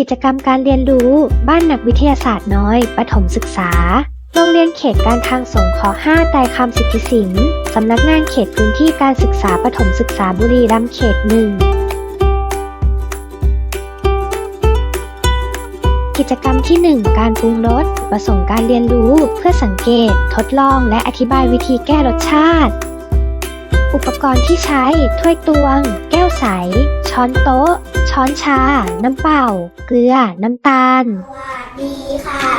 กิจกรรมการเรียนรู้ บ้านนักวิทยาศาสตร์น้อย ประถมศึกษา โรงเรียนเขตการทางสงเคราะห์5ไต่คำสิทธิสินสำนักงานเขตพื้นที่การศึกษาประถมศึกษาบุรีรัมย์เขตหนึ่งกิจกรรมที่ 1 การปรุงรสประสงค์การเรียนรู้ เพื่อสังเกต ทดลอง และอธิบายวิธีแก้รสชาติ อุปกรณ์ที่ใช้ ถ้วยตวง แก้วใส ช้อนโต๊ะ ช้อนชา น้ำเปล่า เกลือ น้ำตาล สวัสดีค่ะ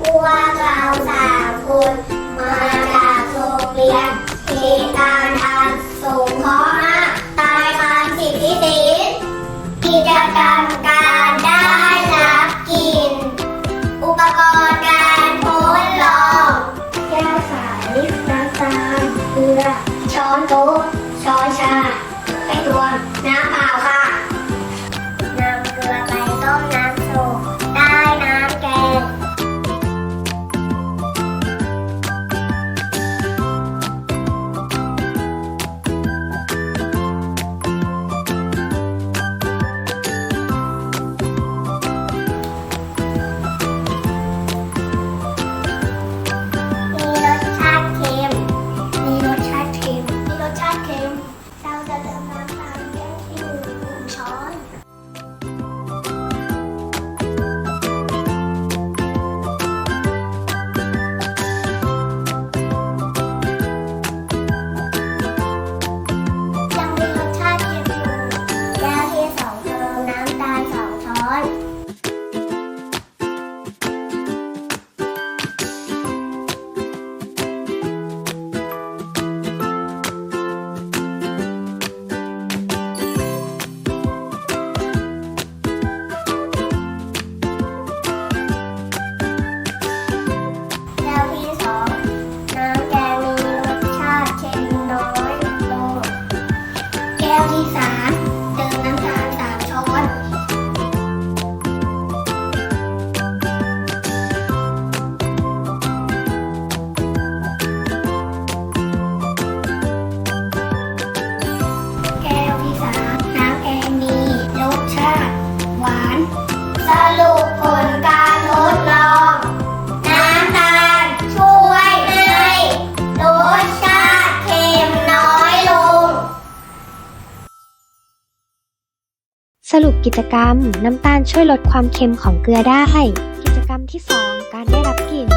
พวกเราสามคนมาจากโรงเรียนเทตารทางสงเคราะห์ โต๊ะช้อนชา ไปตัวน้ำ กิจกรรม น้ำตาลช่วยลดความเค็มของเกลือได้ กิจกรรมที่ 2 การได้รับกลิ่น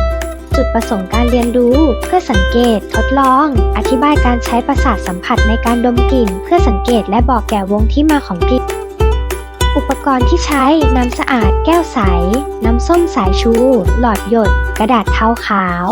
จุดประสงค์การเรียนรู้ เพื่อสังเกต ทดลอง อธิบายการใช้ประสาทสัมผัสในการดมกลิ่น เพื่อสังเกตและบอกแก่วงที่มาของกลิ่นอุปกรณ์ที่ใช้ น้ำสะอาด แก้วใส น้ำส้มสายชู หลอดหยด กระดาษเทาขาว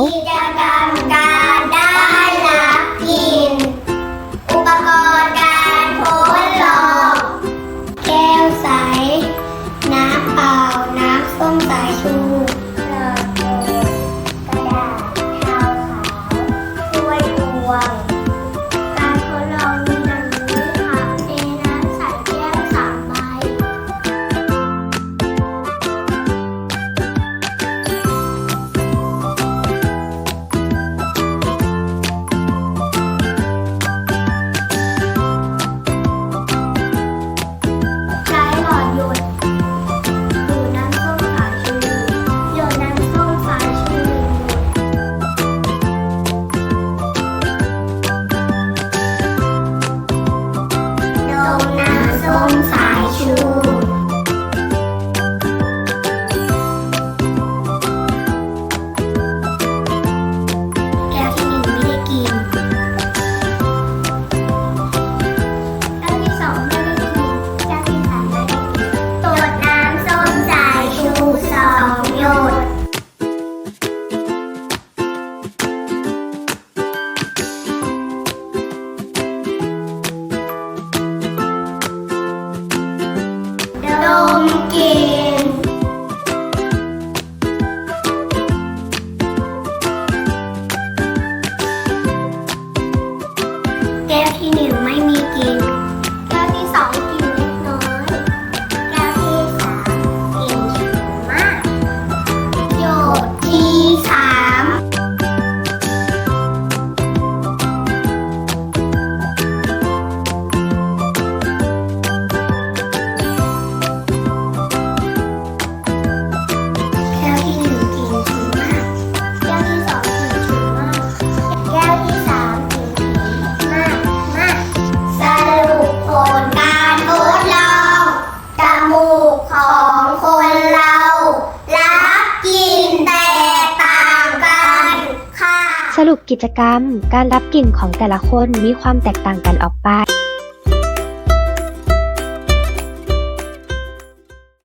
แก้วที่หนึ่งไม่ สรุปกิจกรรม การรับกลิ่นของแต่ละคนมีความแตกต่างกันออกไป